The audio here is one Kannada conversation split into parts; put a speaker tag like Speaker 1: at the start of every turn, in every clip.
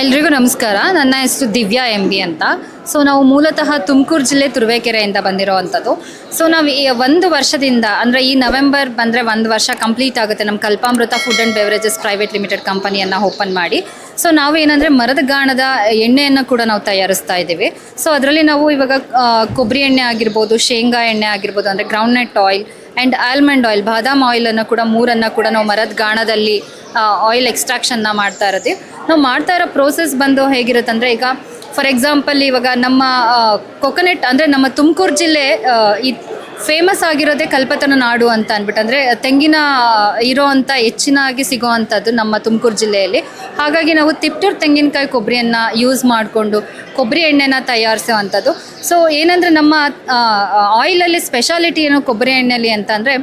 Speaker 1: ಎಲ್ರಿಗೂ ನಮಸ್ಕಾರ. ನನ್ನ ಹೆಸರು ದಿವ್ಯಾ ಎಂ ಬಿ ಅಂತ. ಸೊ ನಾವು ಮೂಲತಃ ತುಮಕೂರು ಜಿಲ್ಲೆ ತುರುವೇಕೆರೆಯಿಂದ ಬಂದಿರೋವಂಥದ್ದು. ಸೊ ನಾವು ಈ ಒಂದು ವರ್ಷದಿಂದ, ಅಂದರೆ ಈ ನವೆಂಬರ್ ಬಂದರೆ ಒಂದು ವರ್ಷ ಕಂಪ್ಲೀಟ್ ಆಗುತ್ತೆ ನಮ್ಮ Kalpamrita food and beverages private limited ಕಂಪನಿಯನ್ನು ಓಪನ್ ಮಾಡಿ. ಸೊ ನಾವು ಏನಂದರೆ ಮರದ ಗಾಣದ ಎಣ್ಣೆಯನ್ನು ಕೂಡ ನಾವು ತಯಾರಿಸ್ತಾ ಇದ್ದೀವಿ. ಸೊ ಅದರಲ್ಲಿ ನಾವು ಇವಾಗ ಕೊಬ್ಬರಿ ಎಣ್ಣೆ ಆಗಿರ್ಬೋದು, ಶೇಂಗಾ ಎಣ್ಣೆ ಆಗಿರ್ಬೋದು, ಅಂದರೆ groundnut oil and almond oil ಬಾದಾಮ್ ಆಯಿಲನ್ನು ಕೂಡ ಮೂರನ್ನು ಕೂಡ ನಾವು ಮರದ ಗಾಣದಲ್ಲಿ ಆಯಿಲ್ ಎಕ್ಸ್ಟ್ರಾಕ್ಷನ್ನ ಮಾಡ್ತಾ ಇರೋದು. ನಾವು ಮಾಡ್ತಾ ಇರೋ ಪ್ರೋಸೆಸ್ ಬಂದು ಹೇಗಿರುತ್ತೆ ಅಂದರೆ ಈಗ ಫಾರ್ ಎಕ್ಸಾಂಪಲ್ ಇವಾಗ ನಮ್ಮ ಕೊಕೊನೆಟ್ ಅಂದರೆ ನಮ್ಮ ತುಮಕೂರು ಜಿಲ್ಲೆ ಈ ಫೇಮಸ್ ಆಗಿರೋದೇ ಕಲ್ಪತನ ನಾಡು ಅಂತ ಅಂದ್ಬಿಟ್ಟು, ಅಂದರೆ ತೆಂಗಿನ ಇರೋ ಅಂಥ ಹೆಚ್ಚಿನಾಗಿ ಸಿಗೋ ಅಂಥದ್ದು ನಮ್ಮ ತುಮಕೂರು ಜಿಲ್ಲೆಯಲ್ಲಿ. ಹಾಗಾಗಿ ನಾವು ತಿಪ್ಟೂರು ತೆಂಗಿನಕಾಯಿ ಕೊಬ್ಬರಿಯನ್ನು ಯೂಸ್ ಮಾಡಿಕೊಂಡು ಕೊಬ್ಬರಿ ಎಣ್ಣೆನ ತಯಾರಿಸೋ ಅಂಥದ್ದು ಸೊ ಏನಂದರೆ ನಮ್ಮ ಆಯಿಲಲ್ಲಿ ಸ್ಪೆಷಾಲಿಟಿ ಏನು ಕೊಬ್ಬರಿ ಎಣ್ಣೆಯಲ್ಲಿ ಅಂತಂದರೆ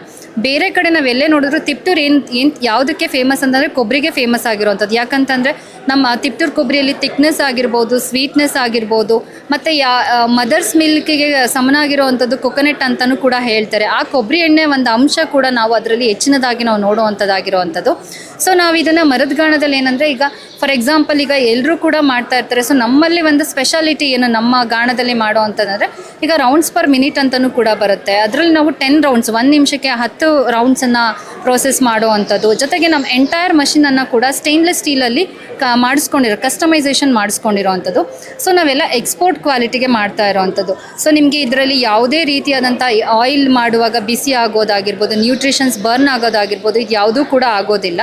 Speaker 1: ಬೇರೆ ಕಡೆ ನಾವು ಎಲ್ಲೇ ನೋಡಿದ್ರು ತಿಪ್ಟೂರು ಏನು ಏನು ಯಾವುದಕ್ಕೆ ಫೇಮಸ್ ಅಂತಂದರೆ ಕೊಬ್ಬರಿಗೆ ಫೇಮಸ್ ಆಗಿರೋವಂಥದ್ದು. ಯಾಕಂತಂದರೆ ನಮ್ಮ ತಿಪ್ಟೂರು ಕೊಬ್ಬರಿಯಲ್ಲಿ ತಿಕ್ನೆಸ್ ಆಗಿರ್ಬೋದು ಸ್ವೀಟ್ನೆಸ್ ಆಗಿರ್ಬೋದು, ಮತ್ತು ಯಾ ಮದರ್ಸ್ ಮಿಲ್ಕಿಗೆ ಸಮನಾಗಿರೋವಂಥದ್ದು ಕೊಕೊನೆಟ್ ಅಂತಲೂ ಹೇಳ್ತಾರೆ. ಆ ಕೊಬ್ಬರಿ ಎಣ್ಣೆ ಒಂದು ಅಂಶ ಕೂಡ ನಾವು ಅದರಲ್ಲಿ ಹೆಚ್ಚಿನದಾಗಿ ನಾವು ನೋಡುವಂಥದ್ದಾಗಿರುವಂಥದ್ದು. ಸೊ ನಾವು ಇದನ್ನು ಮರದ್ಗಾಣದಲ್ಲಿ ಏನಂದರೆ ಈಗ ಫಾರ್ ಎಕ್ಸಾಂಪಲ್ ಈಗ ಎಲ್ಲರೂ ಕೂಡ ಮಾಡ್ತಾ ಇರ್ತಾರೆ. ಸೊ ನಮ್ಮಲ್ಲಿ ಒಂದು ಸ್ಪೆಷಾಲಿಟಿ ಏನು ನಮ್ಮ ಗಾಣದಲ್ಲಿ ಮಾಡೋ ಅಂತಂದರೆ, ಈಗ ರೌಂಡ್ಸ್ ಪರ್ ಮಿನಿಟ್ ಅಂತಲೂ ಕೂಡ ಬರುತ್ತೆ. ಅದರಲ್ಲಿ ನಾವು ಟೆನ್ ರೌಂಡ್ಸ್ ಒಂದು ನಿಮಿಷಕ್ಕೆ ಹತ್ತು ರೌಂಡ್ಸನ್ನು ಪ್ರೋಸೆಸ್ ಮಾಡೋ ಅಂಥದ್ದು ಜೊತೆಗೆ ನಮ್ಮ ಎಂಟೈರ್ ಮಷಿನನ್ನು ಕೂಡ ಸ್ಟೇನ್ಲೆಸ್ ಸ್ಟೀಲಲ್ಲಿ ಕ ಮಾಡಿಸ್ಕೊಂಡಿರೋ ಕಸ್ಟಮೈಸೇಷನ್ ಮಾಡಿಸ್ಕೊಂಡಿರೋ ಅಂಥದ್ದು ಸೊ ನಾವೆಲ್ಲ ಎಕ್ಸ್ಪೋರ್ಟ್ ಕ್ವಾಲಿಟಿಗೆ ಮಾಡ್ತಾ ಇರೋವಂಥದ್ದು ಸೊ ನಿಮಗೆ ಇದರಲ್ಲಿ ಯಾವುದೇ ರೀತಿಯಾದಂಥ ಆಯಿಲ್ ಮಾಡುವಾಗ ಬಿಸಿ ಆಗೋದಾಗಿರ್ಬೋದು ನ್ಯೂಟ್ರಿಷನ್ಸ್ ಬರ್ನ್ ಆಗೋದಾಗಿರ್ಬೋದು, ಇದು ಯಾವುದೂ ಕೂಡ ಆಗೋದಿಲ್ಲ.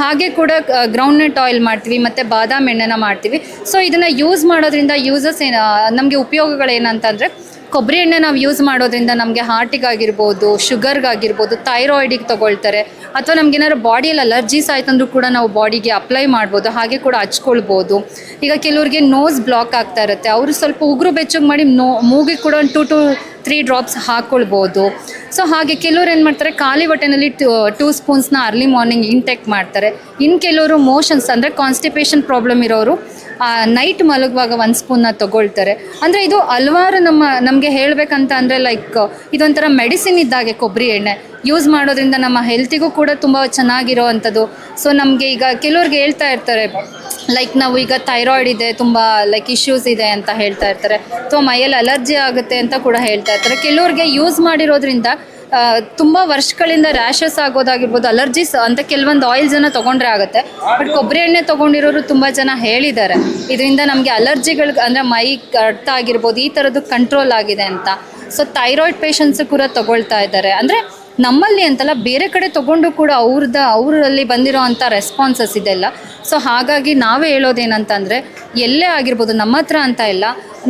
Speaker 1: ಹಾಗೆ ಕೂಡ ಗ್ರೌಂಡ್ನಟ್ ಆಯಿಲ್ ಮಾಡ್ತೀವಿ, ಮತ್ತು ಬಾದಾಮಿ ಎಣ್ಣೆನ ಮಾಡ್ತೀವಿ. ಸೊ ಇದನ್ನು ಯೂಸ್ ಮಾಡೋದ್ರಿಂದ ಯೂಸಸ್ ಏನು ನಮಗೆ ಉಪಯೋಗಗಳೇನಂತಂದರೆ ಕೊಬ್ಬರಿ ಎಣ್ಣೆ ನಾವು ಯೂಸ್ ಮಾಡೋದ್ರಿಂದ ನಮಗೆ ಹಾರ್ಟಿಗಾಗಿರ್ಬೋದು ಶುಗರ್ಗಾಗಿರ್ಬೋದು ಥೈರಾಯ್ಡಿಗೆ ತೊಗೊಳ್ತಾರೆ. ಅಥವಾ ನಮ್ಗೆ ಏನಾದ್ರು ಬಾಡಿಯಲ್ಲಿ ಅಲರ್ಜೀಸ್ ಆಯ್ತಂದ್ರೂ ಕೂಡ ನಾವು ಬಾಡಿಗೆ ಅಪ್ಲೈ ಮಾಡ್ಬೋದು, ಹಾಗೆ ಕೂಡ ಹಚ್ಕೊಳ್ಬೋದು. ಈಗ ಕೆಲವ್ರಿಗೆ ನೋಸ್ ಬ್ಲಾಕ್ ಆಗ್ತಾ ಇರುತ್ತೆ. ಅವರು ಸ್ವಲ್ಪ ಉಗುರು ಬೆಚ್ಚಗೆ ಮಾಡಿ ನೋ, ಮೂಗಿಗೆ ಕೂಡ ಒಂದು ಟು ಟು ತ್ರೀ ಡ್ರಾಪ್ಸ್ ಹಾಕ್ಕೊಳ್ಬೋದು ಸೊ ಹಾಗೆ ಕೆಲವ್ರು ಏನು ಮಾಡ್ತಾರೆ, ಖಾಲಿ ಹೊಟ್ಟೆನಲ್ಲಿ ಟೂ ಸ್ಪೂನ್ಸ್ನ ಅರ್ಲಿ ಮಾರ್ನಿಂಗ್ ಇಂಟೆಕ್ ಮಾಡ್ತಾರೆ. ಇನ್ನು ಕೆಲವರು ಮೋಷನ್ಸ್ ಅಂದರೆ ಕಾನ್ಸ್ಟಿಪೇಷನ್ ಪ್ರಾಬ್ಲಮ್ ಇರೋರು ನೈಟ್ ಮಲಗುವಾಗ ಒಂದು ಸ್ಪೂನ್ನ ತಗೊಳ್ತಾರೆ. ಅಂದರೆ ಇದು ಹಲವಾರು ನಮ್ಮ, ನಮಗೆ ಹೇಳಬೇಕಂತ ಅಂದರೆ ಲೈಕ್ ಇದೊಂಥರ ಮೆಡಿಸಿನ್ ಇದ್ದಾಗೆ ಕೊಬ್ಬರಿ ಎಣ್ಣೆ. ಯೂಸ್ ಮಾಡೋದ್ರಿಂದ ನಮ್ಮ ಹೆಲ್ತಿಗೂ ಕೂಡ ತುಂಬ ಚೆನ್ನಾಗಿರೋ ಅಂಥದ್ದು ಸೊ ನಮಗೆ ಈಗ ಕೆಲವ್ರಿಗೆ ಹೇಳ್ತಾ ಇರ್ತಾರೆ ಲೈಕ್ ನಾವು ಈಗ ಥೈರಾಯ್ಡ್ ಇದೆ, ತುಂಬ ಲೈಕ್ ಇಶ್ಯೂಸ್ ಇದೆ ಅಂತ ಹೇಳ್ತಾ ಇರ್ತಾರೆ. ಅಥವಾ ಮೈಯಲ್ಲಿ ಅಲರ್ಜಿ ಆಗುತ್ತೆ ಅಂತ ಕೂಡ ಹೇಳ್ತಾ ಇರ್ತಾರೆ. ಕೆಲವ್ರಿಗೆ ಯೂಸ್ ಮಾಡಿರೋದ್ರಿಂದ ತುಂಬ ವರ್ಷಗಳಿಂದ ರ್ಯಾಷಸ್ ಆಗೋದಾಗಿರ್ಬೋದು, ಅಲರ್ಜಿಸ್ ಅಂತ ಕೆಲವೊಂದು ಆಯಿಲ್ಸನ್ನು ತಗೊಂಡ್ರೆ ಆಗುತ್ತೆ. ಬಟ್ ಕೊಬ್ಬರಿ ಎಣ್ಣೆ ತಗೊಂಡಿರೋರು ತುಂಬ ಜನ ಹೇಳಿದ್ದಾರೆ. ಇದರಿಂದ ನಮಗೆ ಅಲರ್ಜಿಗಳು ಅಂದರೆ ಮೈ ಕಡ್ತ ಆಗಿರ್ಬೋದು, ಈ ಥರದ್ದು ಕಂಟ್ರೋಲ್ ಆಗಿದೆ ಅಂತ. ಸೊ ಥೈರಾಯ್ಡ್ ಪೇಷಂಟ್ಸು ಕೂಡ ತಗೊಳ್ತಾ ಇದ್ದಾರೆ. ಅಂದರೆ ನಮ್ಮಲ್ಲಿ ಅಂತಲ್ಲ ಬೇರೆ ಕಡೆ ತೊಗೊಂಡು ಕೂಡ ಅವ್ರದ ಅವರಲ್ಲಿ ಬಂದಿರೋ ಅಂಥ ರೆಸ್ಪಾನ್ಸಸ್ ಇದೆಲ್ಲ. ಸೊ ಹಾಗಾಗಿ ನಾವೇ ಹೇಳೋದೇನಂತಂದರೆ, ಎಲ್ಲೇ ಆಗಿರ್ಬೋದು, ನಮ್ಮ ಹತ್ರ ಅಂತ ಇಲ್ಲ.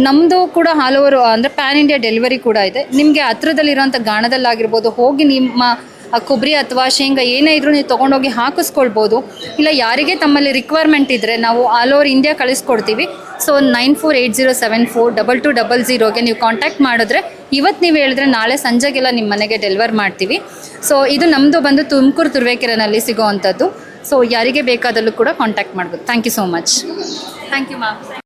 Speaker 1: ನಮ್ಮದು ಕೂಡ ಹಲವರು ಅಂದರೆ ಪ್ಯಾನ್ ಇಂಡಿಯಾ ಡೆಲಿವರಿ ಕೂಡ ಇದೆ. ನಿಮಗೆ ಹತ್ರದಲ್ಲಿರೋಂಥ ಗಾಣದಲ್ಲಾಗಿರ್ಬೋದು, ಹೋಗಿ ನಿಮ್ಮ ಆ ಕೊಬ್ಬರಿ ಅಥವಾ ಶೇಂಗಾ ಏನೇ ಇದ್ರೂ ನೀವು ತೊಗೊಂಡೋಗಿ ಹಾಕಿಸ್ಕೊಳ್ಬೋದು. ಇಲ್ಲ, ಯಾರಿಗೆ ತಮ್ಮಲ್ಲಿ ರಿಕ್ವೈರ್ಮೆಂಟ್ ಇದ್ದರೆ ನಾವು ಆಲ್ ಓವರ್ ಇಂಡಿಯಾ ಕಳಿಸ್ಕೊಡ್ತೀವಿ. So nine four eight zero seven four double two double ಝೀರೋಗೆ ನೀವು ಕಾಂಟ್ಯಾಕ್ಟ್ ಮಾಡಿದ್ರೆ ಇವತ್ತು ನೀವು ಹೇಳಿದ್ರೆ ನಾಳೆ ಸಂಜೆಗೆಲ್ಲ ನಿಮ್ಮ ಮನೆಗೆ ಡೆಲಿವರ್ ಮಾಡ್ತೀವಿ. ಸೊ ಇದು ನಮ್ಮದು ಬಂದು ತುಮಕೂರು ತುರುವೇಕೆರೆನಲ್ಲಿ ಸಿಗೋವಂಥದ್ದು. ಸೊ ಯಾರಿಗೆ ಬೇಕಾದಲ್ಲೂ ಕೂಡ ಕಾಂಟ್ಯಾಕ್ಟ್ ಮಾಡ್ಬೋದು. Thank you so much thank you ma'am